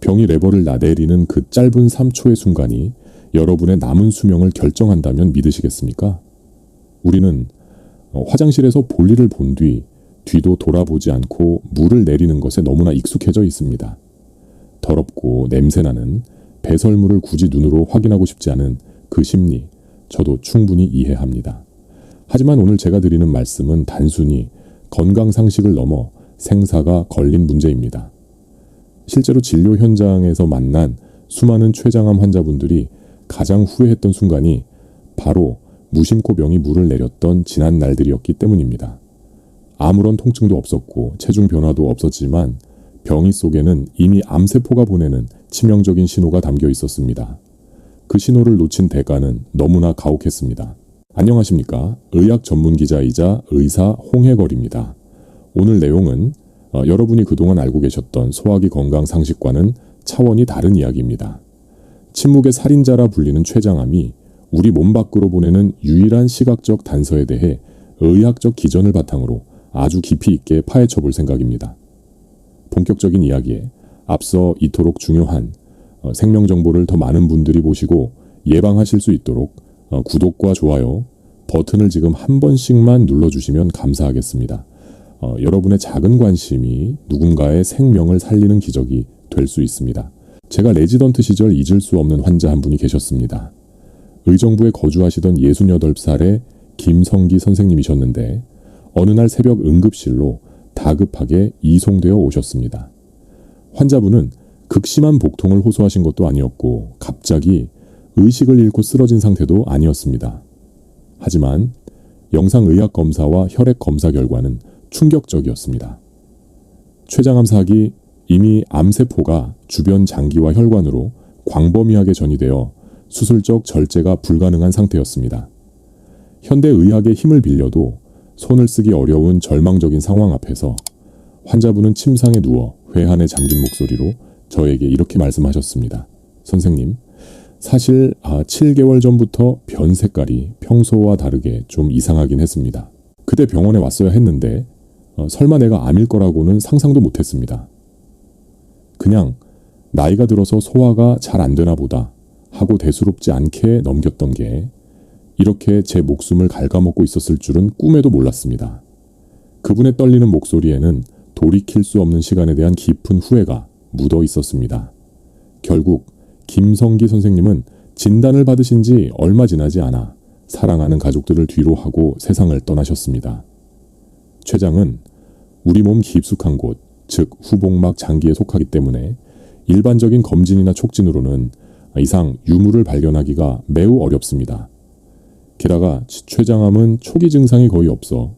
병이 레버를 나내리는 그 짧은 3초의 순간이 여러분의 남은 수명을 결정한다면 믿으시겠습니까? 우리는 어, 화장실에서 볼일을 본 뒤 뒤도 돌아보지 않고 물을 내리는 것에 너무나 익숙해져 있습니다. 더럽고 냄새나는 배설물을 굳이 눈으로 확인하고 싶지 않은 그 심리, 저도 충분히 이해합니다. 하지만 오늘 제가 드리는 말씀은 단순히 건강 상식을 넘어 생사가 걸린 문제입니다. 실제로 진료 현장에서 만난 수많은 췌장암 환자분들이 가장 후회했던 순간이 바로 무심코 병이 물을 내렸던 지난 날들이었기 때문입니다. 아무런 통증도 없었고 체중 변화도 없었지만 병이 속에는 이미 암세포가 보내는 치명적인 신호가 담겨 있었습니다. 그 신호를 놓친 대가는 너무나 가혹했습니다. 안녕하십니까. 의학 전문 기자이자 의사 홍해걸입니다. 오늘 내용은 어, 여러분이 그동안 알고 계셨던 소화기 건강 상식과는 차원이 다른 이야기입니다. 침묵의 살인자라 불리는 췌장암이 우리 몸 밖으로 보내는 유일한 시각적 단서에 대해 의학적 기전을 바탕으로 아주 깊이 있게 파헤쳐 볼 생각입니다. 본격적인 이야기에 앞서 이토록 중요한 어, 생명 정보를 더 많은 분들이 보시고 예방하실 수 있도록 어, 구독과 좋아요 버튼을 지금 한 번씩만 눌러주시면 감사하겠습니다. 어, 여러분의 작은 관심이 누군가의 생명을 살리는 기적이 될 수 있습니다. 제가 레지던트 시절 잊을 수 없는 환자 한 분이 계셨습니다. 의정부에 거주하시던 68살의 김성기 선생님이셨는데 어느 날 새벽 응급실로 다급하게 이송되어 오셨습니다. 환자분은 극심한 복통을 호소하신 것도 아니었고 갑자기 의식을 잃고 쓰러진 상태도 아니었습니다. 하지만 영상의학 검사와 혈액 검사 결과는 충격적이었습니다. 췌장암 사기 이미 암세포가 주변 장기와 혈관으로 광범위하게 전이되어 수술적 절제가 불가능한 상태였습니다. 현대 의학의 힘을 빌려도 손을 쓰기 어려운 절망적인 상황 앞에서 환자분은 침상에 누워 회한에 잠긴 목소리로 저에게 이렇게 말씀하셨습니다. 선생님, 사실 아, 7개월 전부터 변 색깔이 평소와 다르게 좀 이상하긴 했습니다. 그때 병원에 왔어야 했는데 어, 설마 내가 암일 거라고는 상상도 못했습니다. 그냥 나이가 들어서 소화가 잘 안 되나 보다 하고 대수롭지 않게 넘겼던 게 이렇게 제 목숨을 갉아먹고 있었을 줄은 꿈에도 몰랐습니다. 그분의 떨리는 목소리에는 돌이킬 수 없는 시간에 대한 깊은 후회가 묻어 있었습니다. 결국 김성기 선생님은 진단을 받으신 지 얼마 지나지 않아 사랑하는 가족들을 뒤로 하고 세상을 떠나셨습니다. 췌장은 우리 몸 깊숙한 곳, 즉 후복막 장기에 속하기 때문에 일반적인 검진이나 촉진으로는 이상 유무를 발견하기가 매우 어렵습니다. 게다가 췌장암은 초기 증상이 거의 없어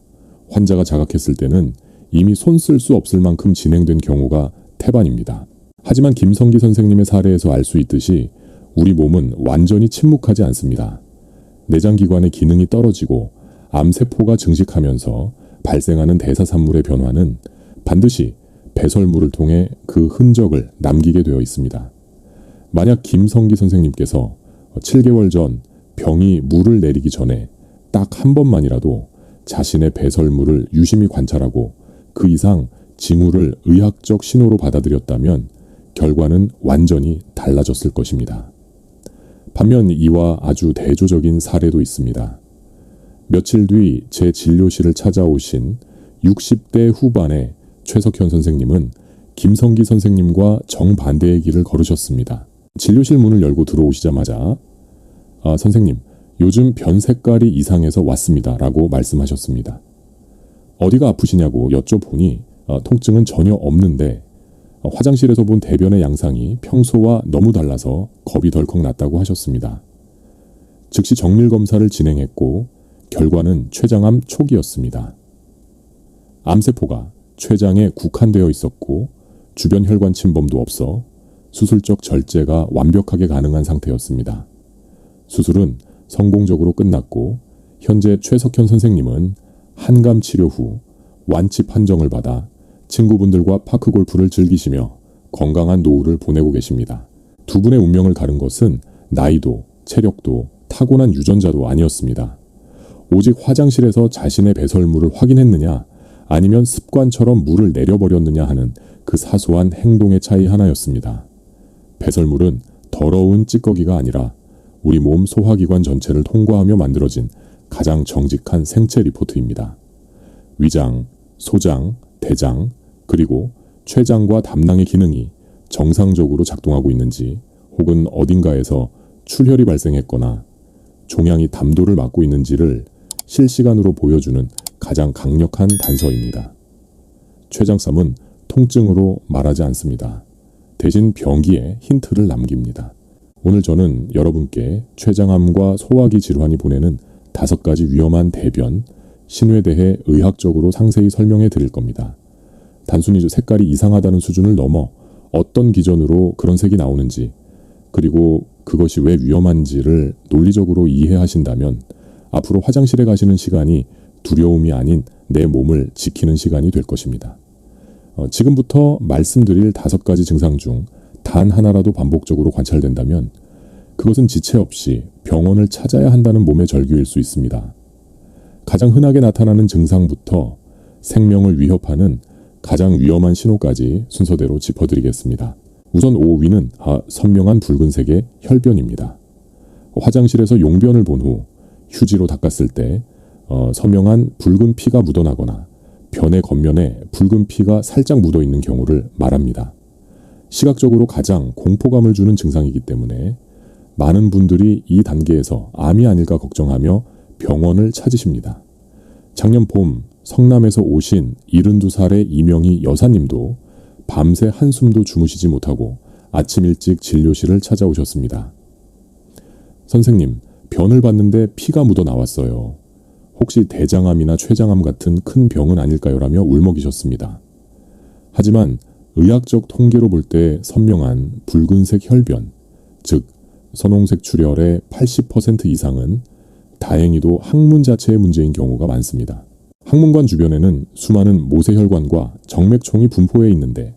환자가 자각했을 때는 이미 손 쓸 수 없을 만큼 진행된 경우가 태반입니다. 하지만 김성기 선생님의 사례에서 알 수 있듯이 우리 몸은 완전히 침묵하지 않습니다. 내장기관의 기능이 떨어지고 암세포가 증식하면서 발생하는 대사산물의 변화는 반드시 배설물을 통해 그 흔적을 남기게 되어 있습니다. 만약 김성기 선생님께서 7개월 전 병이 물을 내리기 전에 딱 한 번만이라도 자신의 배설물을 유심히 관찰하고 그 이상 징후를 의학적 신호로 받아들였다면 결과는 완전히 달라졌을 것입니다. 반면 이와 아주 대조적인 사례도 있습니다. 며칠 뒤 제 진료실을 찾아오신 60대 후반의 최석현 선생님은 김성기 선생님과 정반대의 길을 걸으셨습니다. 진료실 문을 열고 들어오시자마자 아, 선생님, 요즘 변 색깔이 이상해서 왔습니다. 라고 말씀하셨습니다. 어디가 아프시냐고 여쭤보니 어, 통증은 전혀 없는데 어, 화장실에서 본 대변의 양상이 평소와 너무 달라서 겁이 덜컥 났다고 하셨습니다. 즉시 정밀 검사를 진행했고 결과는 췌장암 초기였습니다. 암세포가 췌장에 국한되어 있었고 주변 혈관 침범도 없어 수술적 절제가 완벽하게 가능한 상태였습니다. 수술은 성공적으로 끝났고 현재 최석현 선생님은 한감 치료 후 완치 판정을 받아 친구분들과 파크 골프를 즐기시며 건강한 노후를 보내고 계십니다. 두 분의 운명을 가른 것은 나이도 체력도 타고난 유전자도 아니었습니다. 오직 화장실에서 자신의 배설물을 확인했느냐 아니면 습관처럼 물을 내려버렸느냐 하는 그 사소한 행동의 차이 하나였습니다. 배설물은 더러운 찌꺼기가 아니라 우리 몸 소화기관 전체를 통과하며 만들어진 가장 정직한 생체 리포트입니다. 위장, 소장, 대장, 그리고 췌장과 담낭의 기능이 정상적으로 작동하고 있는지 혹은 어딘가에서 출혈이 발생했거나 종양이 담도를 막고 있는지를 실시간으로 보여주는 가장 강력한 단서입니다. 췌장쌈은 통증으로 말하지 않습니다. 대신 병기에 힌트를 남깁니다. 오늘 저는 여러분께 췌장암과 소화기 질환이 보내는 다섯 가지 위험한 대변, 신호에 대해 의학적으로 상세히 설명해 드릴 겁니다. 단순히 색깔이 이상하다는 수준을 넘어 어떤 기전으로 그런 색이 나오는지, 그리고 그것이 왜 위험한지를 논리적으로 이해하신다면 앞으로 화장실에 가시는 시간이 두려움이 아닌 내 몸을 지키는 시간이 될 것입니다. 어, 지금부터 말씀드릴 다섯 가지 증상 중 단 하나라도 반복적으로 관찰된다면 그것은 지체 없이 병원을 찾아야 한다는 몸의 절규일 수 있습니다. 가장 흔하게 나타나는 증상부터 생명을 위협하는 가장 위험한 신호까지 순서대로 짚어드리겠습니다. 우선 5위는 아, 선명한 붉은색의 혈변입니다. 화장실에서 용변을 본 후 휴지로 닦았을 때 어, 선명한 붉은 피가 묻어나거나 변의 겉면에 붉은 피가 살짝 묻어 있는 경우를 말합니다. 시각적으로 가장 공포감을 주는 증상이기 때문에 많은 분들이 이 단계에서 암이 아닐까 걱정하며 병원을 찾으십니다. 작년 봄 성남에서 오신 72살의 이명희 여사님도 밤새 한숨도 주무시지 못하고 아침 일찍 진료실을 찾아오셨습니다. 선생님, 변을 봤는데 피가 묻어 나왔어요. 혹시 대장암이나 췌장암 같은 큰 병은 아닐까요? 라며 울먹이셨습니다. 하지만 의학적 통계로 볼 때 선명한 붉은색 혈변, 즉 선홍색 출혈의 80% 이상은 다행히도 항문 자체의 문제인 경우가 많습니다. 항문관 주변에는 수많은 모세혈관과 정맥총이 분포해 있는데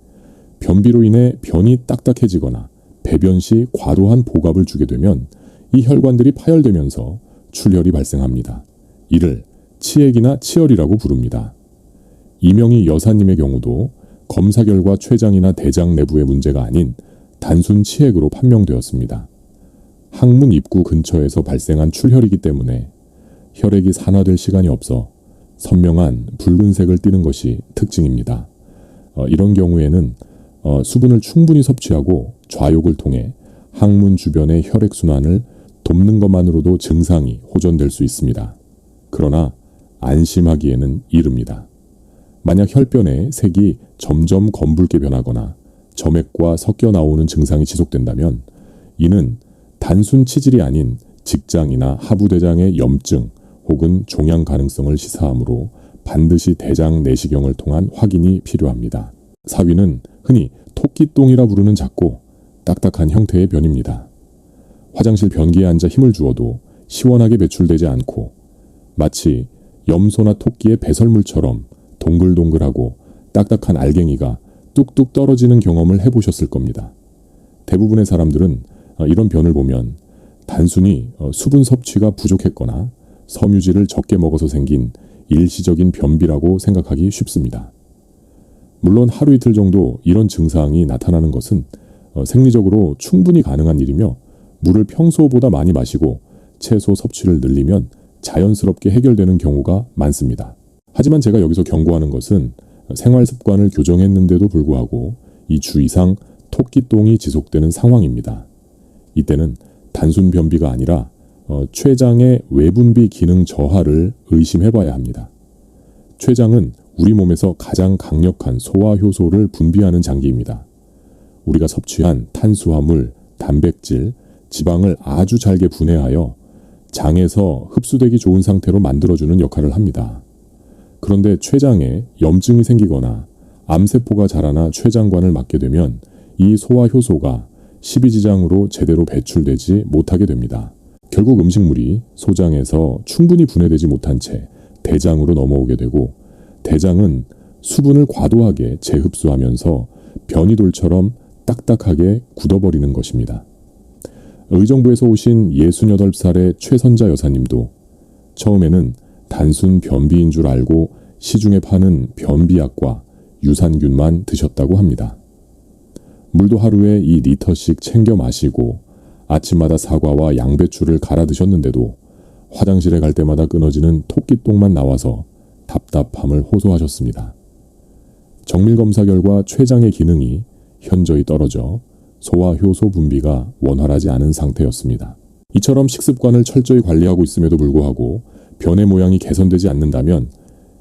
변비로 인해 변이 딱딱해지거나 배변 시 과도한 보갑을 주게 되면 이 혈관들이 파열되면서 출혈이 발생합니다. 이를 치액이나 치열이라고 부릅니다. 이명희 여사님의 경우도 검사 결과 췌장이나 대장 내부의 문제가 아닌 단순 치액으로 판명되었습니다. 항문 입구 근처에서 발생한 출혈이기 때문에 혈액이 산화될 시간이 없어 선명한 붉은색을 띠는 것이 특징입니다. 어, 이런 경우에는 어, 수분을 충분히 섭취하고 좌욕을 통해 항문 주변의 혈액 순환을 돕는 것만으로도 증상이 호전될 수 있습니다. 그러나 안심하기에는 이릅니다. 만약 혈변의 색이 점점 검붉게 변하거나 점액과 섞여 나오는 증상이 지속된다면 이는 단순 치질이 아닌 직장이나 하부대장의 염증 혹은 종양 가능성을 시사하므로 반드시 대장 내시경을 통한 확인이 필요합니다. 사위는 흔히 토끼똥이라 부르는 작고 딱딱한 형태의 변입니다. 화장실 변기에 앉아 힘을 주어도 시원하게 배출되지 않고 마치 염소나 토끼의 배설물처럼 동글동글하고 딱딱한 알갱이가 뚝뚝 떨어지는 경험을 해보셨을 겁니다. 대부분의 사람들은 어, 이런 변을 보면 단순히 어, 수분 섭취가 부족했거나 섬유질을 적게 먹어서 생긴 일시적인 변비라고 생각하기 쉽습니다. 물론 하루 이틀 정도 이런 증상이 나타나는 것은 어, 생리적으로 충분히 가능한 일이며 물을 평소보다 많이 마시고 채소 섭취를 늘리면 자연스럽게 해결되는 경우가 많습니다. 하지만 제가 여기서 경고하는 것은 생활 습관을 교정했는데도 불구하고 이 주 이상 토끼똥이 지속되는 상황입니다. 이때는 단순 변비가 아니라 어, 췌장의 외분비 기능 저하를 의심해 봐야 합니다. 췌장은 우리 몸에서 가장 강력한 소화 효소를 분비하는 장기입니다. 우리가 섭취한 탄수화물, 단백질, 지방을 아주 잘게 분해하여 장에서 흡수되기 좋은 상태로 만들어주는 역할을 합니다. 그런데 췌장에 염증이 생기거나 암세포가 자라나 췌장관을 맞게 되면 이 소화 효소가 십이지장으로 제대로 배출되지 못하게 됩니다. 결국 음식물이 소장에서 충분히 분해되지 못한 채 대장으로 넘어오게 되고 대장은 수분을 과도하게 재흡수하면서 변이돌처럼 딱딱하게 굳어버리는 것입니다. 의정부에서 오신 68살의 최선자 여사님도 처음에는 단순 변비인 줄 알고 시중에 파는 변비약과 유산균만 드셨다고 합니다. 물도 하루에 2리터씩 챙겨 마시고 아침마다 사과와 양배추를 갈아 드셨는데도 화장실에 갈 때마다 끊어지는 토끼똥만 나와서 답답함을 호소하셨습니다. 정밀 검사 결과 췌장의 기능이 현저히 떨어져 소화 효소 분비가 원활하지 않은 상태였습니다. 이처럼 식습관을 철저히 관리하고 있음에도 불구하고 변의 모양이 개선되지 않는다면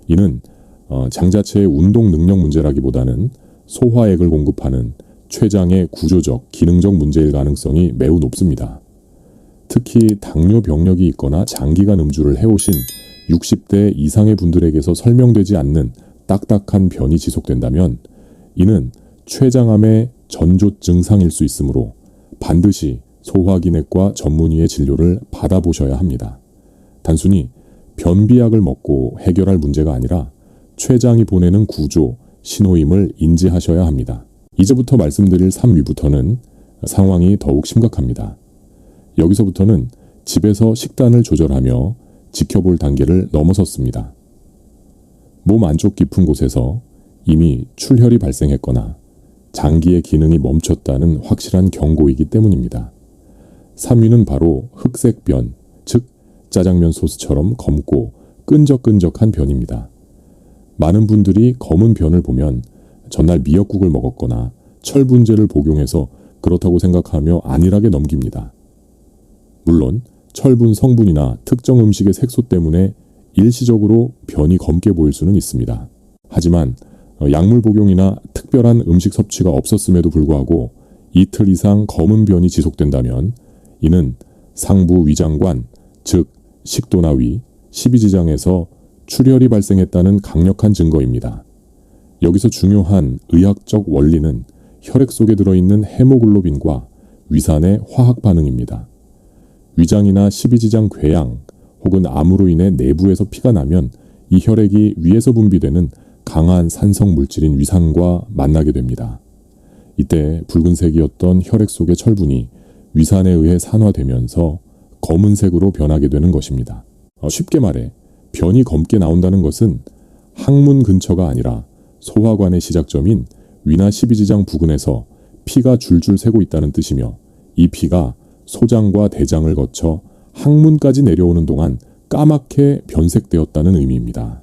이는 어, 장 자체의 운동 능력 문제라기보다는 소화액을 공급하는 췌장의 구조적, 기능적 문제일 가능성이 매우 높습니다. 특히 당뇨 병력이 있거나 장기간 음주를 해오신 60대 이상의 분들에게서 설명되지 않는 딱딱한 변이 지속된다면 이는 췌장암의 전조 증상일 수 있으므로 반드시 소화기내과 전문의의 진료를 받아보셔야 합니다. 단순히 변비약을 먹고 해결할 문제가 아니라 췌장이 보내는 구조, 신호임을 인지하셔야 합니다. 이제부터 말씀드릴 3위부터는 상황이 더욱 심각합니다. 여기서부터는 집에서 식단을 조절하며 지켜볼 단계를 넘어섰습니다. 몸 안쪽 깊은 곳에서 이미 출혈이 발생했거나 장기의 기능이 멈췄다는 확실한 경고이기 때문입니다. 3위는 바로 흑색 변, 즉 짜장면 소스처럼 검고 끈적끈적한 변입니다. 많은 분들이 검은 변을 보면 전날 미역국을 먹었거나 철분제를 복용해서 그렇다고 생각하며 안일하게 넘깁니다. 물론 철분 성분이나 특정 음식의 색소 때문에 일시적으로 변이 검게 보일 수는 있습니다. 하지만 어, 약물 복용이나 특별한 음식 섭취가 없었음에도 불구하고 이틀 이상 검은 변이 지속된다면 이는 상부 위장관, 즉 식도나 위, 십이지장에서 출혈이 발생했다는 강력한 증거입니다. 여기서 중요한 의학적 원리는 혈액 속에 들어있는 헤모글로빈과 위산의 화학 반응입니다. 위장이나 십이지장 궤양 혹은 암으로 인해 내부에서 피가 나면 이 혈액이 위에서 분비되는 강한 산성 물질인 위산과 만나게 됩니다. 이때 붉은색이었던 혈액 속의 철분이 위산에 의해 산화되면서 검은색으로 변하게 되는 것입니다. 어, 쉽게 말해 변이 검게 나온다는 것은 항문 근처가 아니라 소화관의 시작점인 위나 십이지장 부근에서 피가 줄줄 새고 있다는 뜻이며 이 피가 소장과 대장을 거쳐 항문까지 내려오는 동안 까맣게 변색되었다는 의미입니다.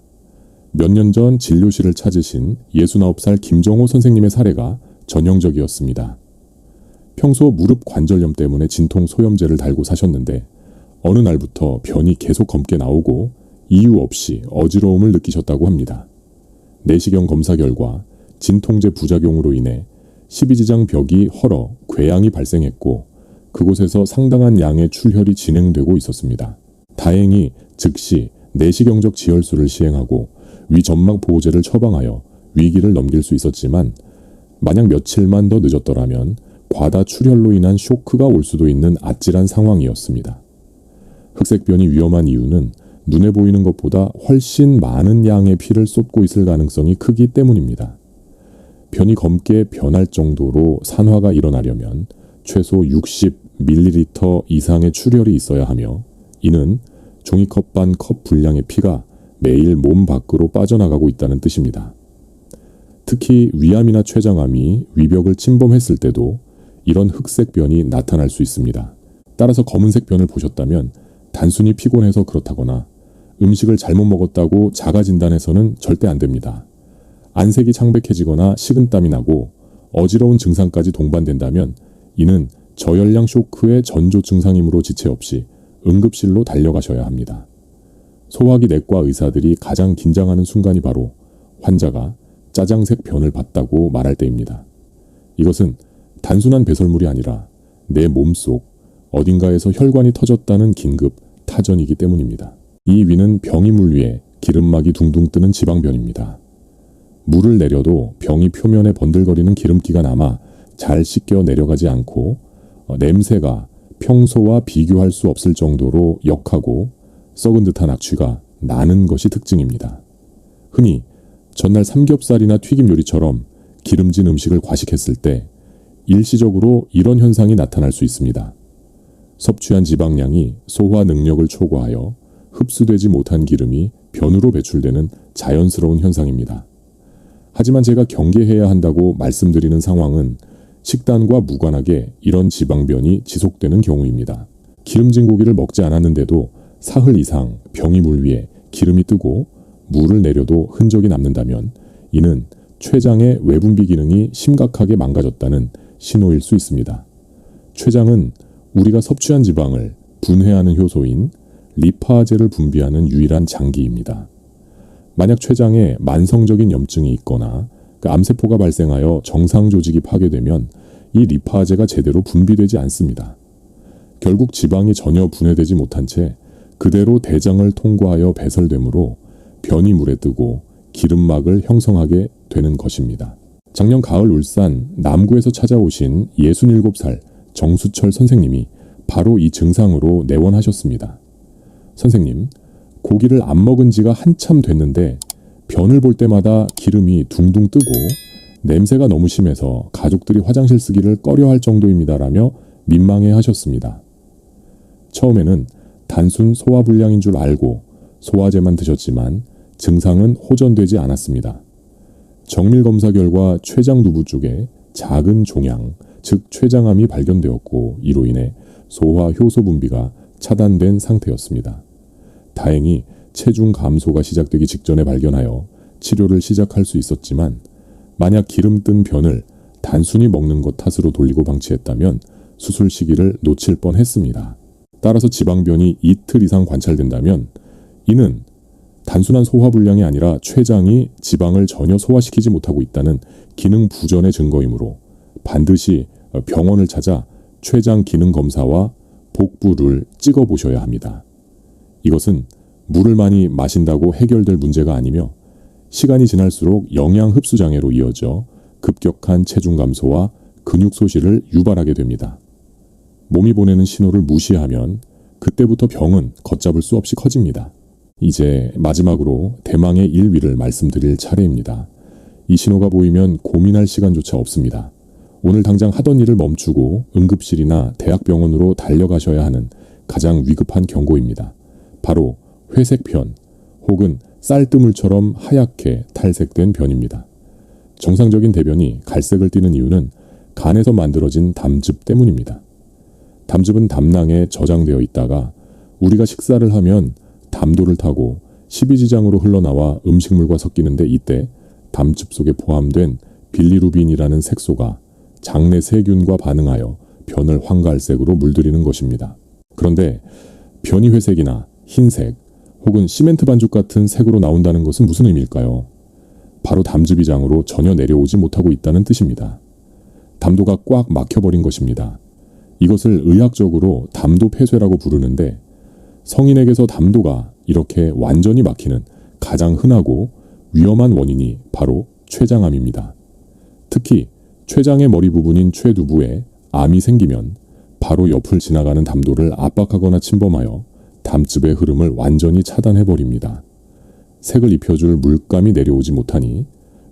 몇 년 전 진료실을 찾으신 69살 김정호 선생님의 사례가 전형적이었습니다. 평소 무릎 관절염 때문에 진통 소염제를 달고 사셨는데 어느 날부터 변이 계속 검게 나오고 이유 없이 어지러움을 느끼셨다고 합니다. 내시경 검사 결과 진통제 부작용으로 인해 십이지장 벽이 헐어 궤양이 발생했고 그곳에서 상당한 양의 출혈이 진행되고 있었습니다. 다행히 즉시 내시경적 지혈술을 시행하고 위점막 보호제를 처방하여 위기를 넘길 수 있었지만 만약 며칠만 더 늦었더라면 과다 출혈로 인한 쇼크가 올 수도 있는 아찔한 상황이었습니다. 흑색변이 위험한 이유는 눈에 보이는 것보다 훨씬 많은 양의 피를 쏟고 있을 가능성이 크기 때문입니다. 변이 검게 변할 정도로 산화가 일어나려면 최소 60ml 이상의 출혈이 있어야 하며 이는 종이컵 반 컵 분량의 피가 매일 몸 밖으로 빠져나가고 있다는 뜻입니다. 특히 위암이나 췌장암이 위벽을 침범했을 때도 이런 흑색 변이 나타날 수 있습니다. 따라서 검은색 변을 보셨다면 단순히 피곤해서 그렇다거나 음식을 잘못 먹었다고 자가 진단해서는 절대 안 됩니다. 안색이 창백해지거나 식은땀이 나고 어지러운 증상까지 동반된다면 이는 저열량 쇼크의 전조 증상이므로 지체 없이 응급실로 달려가셔야 합니다. 소화기 내과 의사들이 가장 긴장하는 순간이 바로 환자가 짜장색 변을 봤다고 말할 때입니다. 이것은 단순한 배설물이 아니라 내 몸속 어딘가에서 혈관이 터졌다는 긴급 타전이기 때문입니다. 이 위는 병이물 위에 기름막이 둥둥 뜨는 지방변입니다. 물을 내려도 병이 표면에 번들거리는 기름기가 남아 잘 씻겨 내려가지 않고 어, 냄새가 평소와 비교할 수 없을 정도로 역하고 썩은 듯한 악취가 나는 것이 특징입니다. 흔히 전날 삼겹살이나 튀김 요리처럼 기름진 음식을 과식했을 때 일시적으로 이런 현상이 나타날 수 있습니다. 섭취한 지방량이 소화 능력을 초과하여 흡수되지 못한 기름이 변으로 배출되는 자연스러운 현상입니다. 하지만 제가 경계해야 한다고 말씀드리는 상황은 식단과 무관하게 이런 지방변이 지속되는 경우입니다. 기름진 고기를 먹지 않았는데도 사흘 이상 병이 물 위에 기름이 뜨고 물을 내려도 흔적이 남는다면 이는 췌장의 외분비 기능이 심각하게 망가졌다는 신호일 수 있습니다. 췌장은 우리가 섭취한 지방을 분해하는 효소인 리파제를 분비하는 유일한 장기입니다. 만약 췌장에 만성적인 염증이 있거나 그 암세포가 발생하여 정상 조직이 파괴되면 이 리파제가 제대로 분비되지 않습니다. 결국 지방이 전혀 분해되지 못한 채 그대로 대장을 통과하여 배설되므로 변이 물에 뜨고 기름막을 형성하게 되는 것입니다. 작년 가을 울산 남구에서 찾아오신 67살 정수철 선생님이 바로 이 증상으로 내원하셨습니다. 선생님, 고기를 안 먹은 지가 한참 됐는데 변을 볼 때마다 기름이 둥둥 뜨고 냄새가 너무 심해서 가족들이 화장실 쓰기를 꺼려 할 정도입니다라며 민망해 하셨습니다. 처음에는 단순 소화불량인 줄 알고 소화제만 드셨지만 증상은 호전되지 않았습니다. 정밀 검사 결과 췌장 두부 쪽에 작은 종양, 즉 췌장암이 발견되었고 이로 인해 소화 효소 분비가 차단된 상태였습니다. 다행히 체중 감소가 시작되기 직전에 발견하여 치료를 시작할 수 있었지만 만약 기름 뜬 변을 단순히 먹는 것 탓으로 돌리고 방치했다면 수술 시기를 놓칠 뻔했습니다. 따라서 지방변이 이틀 이상 관찰된다면 이는 단순한 소화 불량이 아니라 췌장이 지방을 전혀 소화시키지 못하고 있다는 기능 부전의 증거이므로 반드시 병원을 찾아 췌장 기능 검사와 복부를 찍어 보셔야 합니다. 이것은 물을 많이 마신다고 해결될 문제가 아니며 시간이 지날수록 영양 흡수 장애로 이어져 급격한 체중 감소와 근육 소실을 유발하게 됩니다. 몸이 보내는 신호를 무시하면 그때부터 병은 걷잡을 수 없이 커집니다. 이제 마지막으로 대망의 1위를 말씀드릴 차례입니다. 이 신호가 보이면 고민할 시간조차 없습니다. 오늘 당장 하던 일을 멈추고 응급실이나 대학병원으로 달려가셔야 하는 가장 위급한 경고입니다. 바로 회색 변 혹은 쌀뜨물처럼 하얗게 탈색된 변입니다. 정상적인 대변이 갈색을 띠는 이유는 간에서 만들어진 담즙 때문입니다. 담즙은 담낭에 저장되어 있다가 우리가 식사를 하면 담도를 타고 십이지장으로 흘러나와 음식물과 섞이는데 이때 담즙 속에 포함된 빌리루빈이라는 색소가 장내 세균과 반응하여 변을 황갈색으로 물들이는 것입니다. 그런데 변이 회색이나 흰색 혹은 시멘트 반죽 같은 색으로 나온다는 것은 무슨 의미일까요? 바로 담즙이장으로 전혀 내려오지 못하고 있다는 뜻입니다. 담도가 꽉 막혀버린 것입니다. 이것을 의학적으로 담도 폐쇄라고 부르는데 성인에게서 담도가 이렇게 완전히 막히는 가장 흔하고 위험한 원인이 바로 췌장암입니다. 특히 췌장의 머리 부분인 췌두부에 암이 생기면 바로 옆을 지나가는 담도를 압박하거나 침범하여 담즙의 흐름을 완전히 차단해 버립니다. 색을 입혀줄 물감이 내려오지 못하니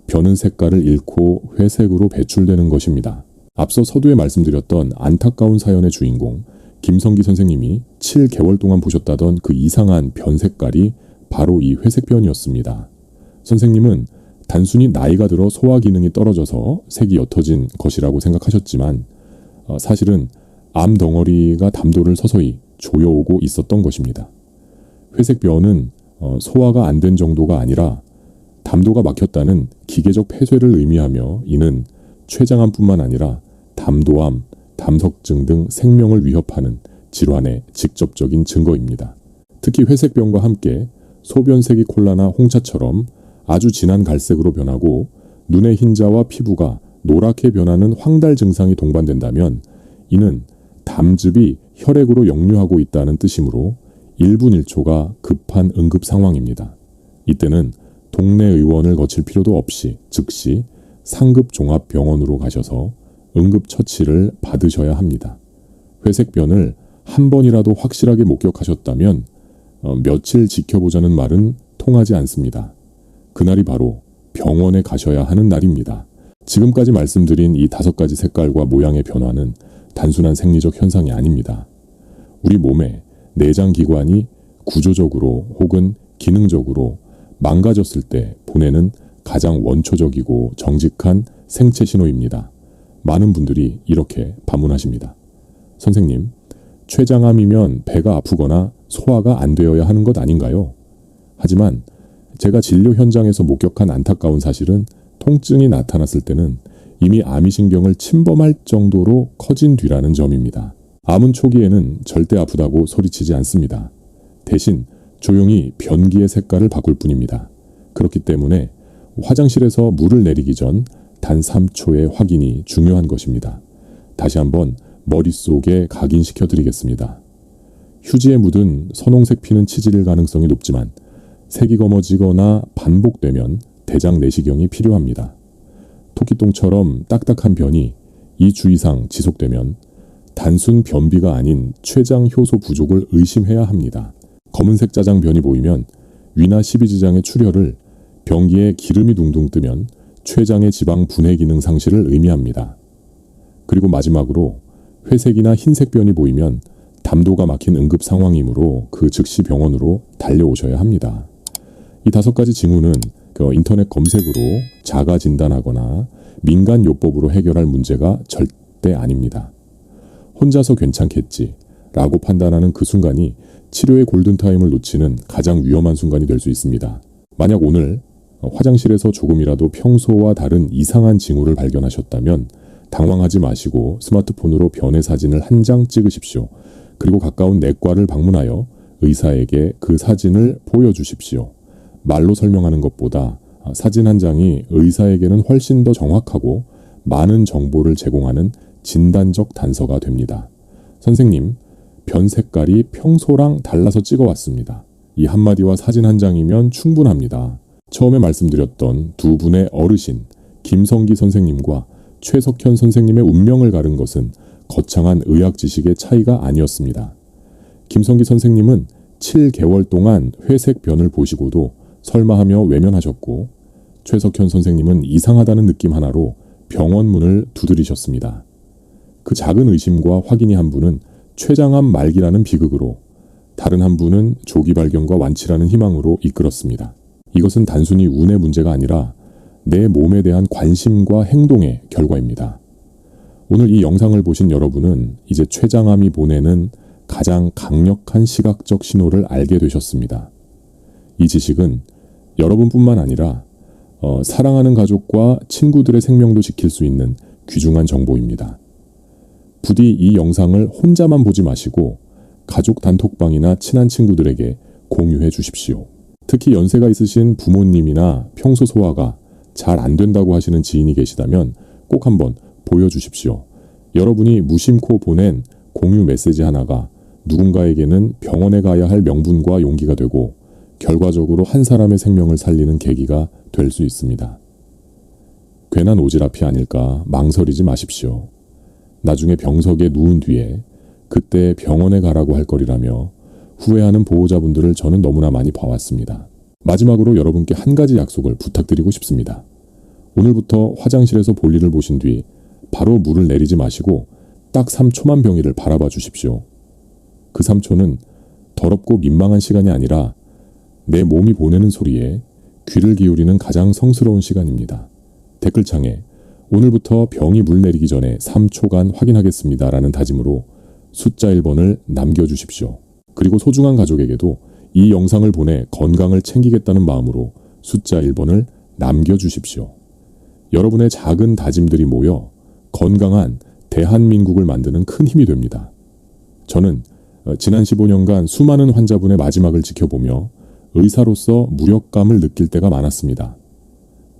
변은 색깔을 잃고 회색으로 배출되는 것입니다. 앞서 서두에 말씀드렸던 안타까운 사연의 주인공 김성기 선생님이 7개월 동안 보셨다던 그 이상한 변 색깔이 바로 이 회색 변이었습니다. 선생님은 단순히 나이가 들어 소화 기능이 떨어져서 색이 옅어진 것이라고 생각하셨지만 어, 사실은 암 덩어리가 담도를 서서히 조여오고 있었던 것입니다. 회색 변은 어, 소화가 안 된 정도가 아니라 담도가 막혔다는 기계적 폐쇄를 의미하며 이는 췌장암뿐만 아니라 담도암, 담석증 등 생명을 위협하는 질환의 직접적인 증거입니다. 특히 회색병과 함께 소변색이 콜라나 홍차처럼 아주 진한 갈색으로 변하고 눈의 흰자와 피부가 노랗게 변하는 황달 증상이 동반된다면 이는 담즙이 혈액으로 역류하고 있다는 뜻이므로 1분 1초가 급한 응급 상황입니다. 이때는 동네 의원을 거칠 필요도 없이 즉시 상급 종합병원으로 가셔서 응급 처치를 받으셔야 합니다. 회색변을 한 번이라도 확실하게 목격하셨다면 어, 며칠 지켜보자는 말은 통하지 않습니다. 그날이 바로 병원에 가셔야 하는 날입니다. 지금까지 말씀드린 이 다섯 가지 색깔과 모양의 변화는 단순한 생리적 현상이 아닙니다. 우리 몸의 내장 기관이 구조적으로 혹은 기능적으로 망가졌을 때 보내는 가장 원초적이고 정직한 생체 신호입니다. 많은 분들이 이렇게 반문하십니다. 선생님, 췌장암이면 배가 아프거나 소화가 안 되어야 하는 것 아닌가요? 하지만 제가 진료 현장에서 목격한 안타까운 사실은 통증이 나타났을 때는 이미 아미신경을 침범할 정도로 커진 뒤라는 점입니다. 암은 초기에는 절대 아프다고 소리치지 않습니다. 대신 조용히 변기의 색깔을 바꿀 뿐입니다. 그렇기 때문에 화장실에서 물을 내리기 전 단 3초의 확인이 중요한 것입니다. 다시 한번 머릿속에 각인시켜 드리겠습니다. 휴지에 묻은 선홍색 피는 치질일 가능성이 높지만 색이 검어지거나 반복되면 대장 내시경이 필요합니다. 토끼똥처럼 딱딱한 변이 2주 이상 지속되면 단순 변비가 아닌 췌장 효소 부족을 의심해야 합니다. 검은색 짜장 변이 보이면 위나 십이지장의 출혈을 변기에 기름이 둥둥 뜨면 췌장의 지방 분해 기능 상실을 의미합니다. 그리고 마지막으로 회색이나 흰색 변이 보이면 담도가 막힌 응급 상황이므로 그 즉시 병원으로 달려오셔야 합니다. 이 다섯 가지 징후는 그 인터넷 검색으로 자가 진단하거나 민간 요법으로 해결할 문제가 절대 아닙니다. 혼자서 괜찮겠지 라고 판단하는 그 순간이 치료의 골든타임을 놓치는 가장 위험한 순간이 될 수 있습니다. 만약 오늘 화장실에서 조금이라도 평소와 다른 이상한 징후를 발견하셨다면 당황하지 마시고 스마트폰으로 변의 사진을 한 장 찍으십시오. 그리고 가까운 내과를 방문하여 의사에게 그 사진을 보여주십시오. 말로 설명하는 것보다 사진 한 장이 의사에게는 훨씬 더 정확하고 많은 정보를 제공하는 진단적 단서가 됩니다. 선생님, 변 색깔이 평소랑 달라서 찍어왔습니다. 이 한마디와 사진 한 장이면 충분합니다. 처음에 말씀드렸던 두 분의 어르신, 김성기 선생님과 최석현 선생님의 운명을 가른 것은 거창한 의학 지식의 차이가 아니었습니다. 김성기 선생님은 7개월 동안 회색 변을 보시고도 설마하며 외면하셨고 최석현 선생님은 이상하다는 느낌 하나로 병원 문을 두드리셨습니다. 그 작은 의심과 확인이 한 분은 췌장암 말기라는 비극으로 다른 한 분은 조기 발견과 완치라는 희망으로 이끌었습니다. 이것은 단순히 운의 문제가 아니라 내 몸에 대한 관심과 행동의 결과입니다. 오늘 이 영상을 보신 여러분은 이제 췌장암이 보내는 가장 강력한 시각적 신호를 알게 되셨습니다. 이 지식은 여러분뿐만 아니라 어, 사랑하는 가족과 친구들의 생명도 지킬 수 있는 귀중한 정보입니다. 부디 이 영상을 혼자만 보지 마시고 가족 단톡방이나 친한 친구들에게 공유해 주십시오. 특히 연세가 있으신 부모님이나 평소 소화가 잘 안 된다고 하시는 지인이 계시다면 꼭 한번 보여주십시오. 여러분이 무심코 보낸 공유 메시지 하나가 누군가에게는 병원에 가야 할 명분과 용기가 되고 결과적으로 한 사람의 생명을 살리는 계기가 될 수 있습니다. 괜한 오지랖이 아닐까 망설이지 마십시오. 나중에 병석에 누운 뒤에 그때 병원에 가라고 할 거리라며 후회하는 보호자분들을 저는 너무나 많이 봐왔습니다. 마지막으로 여러분께 한 가지 약속을 부탁드리고 싶습니다. 오늘부터 화장실에서 볼일을 보신 뒤 바로 물을 내리지 마시고 딱 3초만 병이를 바라봐 주십시오. 그 3초는 더럽고 민망한 시간이 아니라 내 몸이 보내는 소리에 귀를 기울이는 가장 성스러운 시간입니다. 댓글창에 오늘부터 병이 물 내리기 전에 3초간 확인하겠습니다. 라는 다짐으로 숫자 1번을 남겨주십시오. 그리고 소중한 가족에게도 이 영상을 보내 건강을 챙기겠다는 마음으로 숫자 1번을 남겨주십시오. 여러분의 작은 다짐들이 모여 건강한 대한민국을 만드는 큰 힘이 됩니다. 저는 어, 지난 15년간 수많은 환자분의 마지막을 지켜보며 의사로서 무력감을 느낄 때가 많았습니다.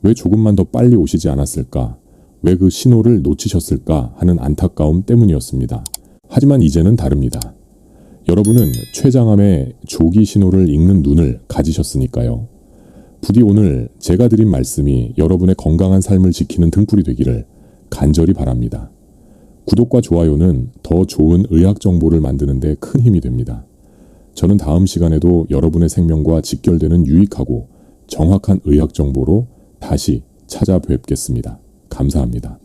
왜 조금만 더 빨리 오시지 않았을까? 왜 그 신호를 놓치셨을까? 하는 안타까움 때문이었습니다. 하지만 이제는 다릅니다. 여러분은 췌장암의 조기 신호를 읽는 눈을 가지셨으니까요. 부디 오늘 제가 드린 말씀이 여러분의 건강한 삶을 지키는 등불이 되기를 간절히 바랍니다. 구독과 좋아요는 더 좋은 의학 정보를 만드는데 큰 힘이 됩니다. 저는 다음 시간에도 여러분의 생명과 직결되는 유익하고 정확한 의학 정보로 다시 찾아뵙겠습니다. 감사합니다.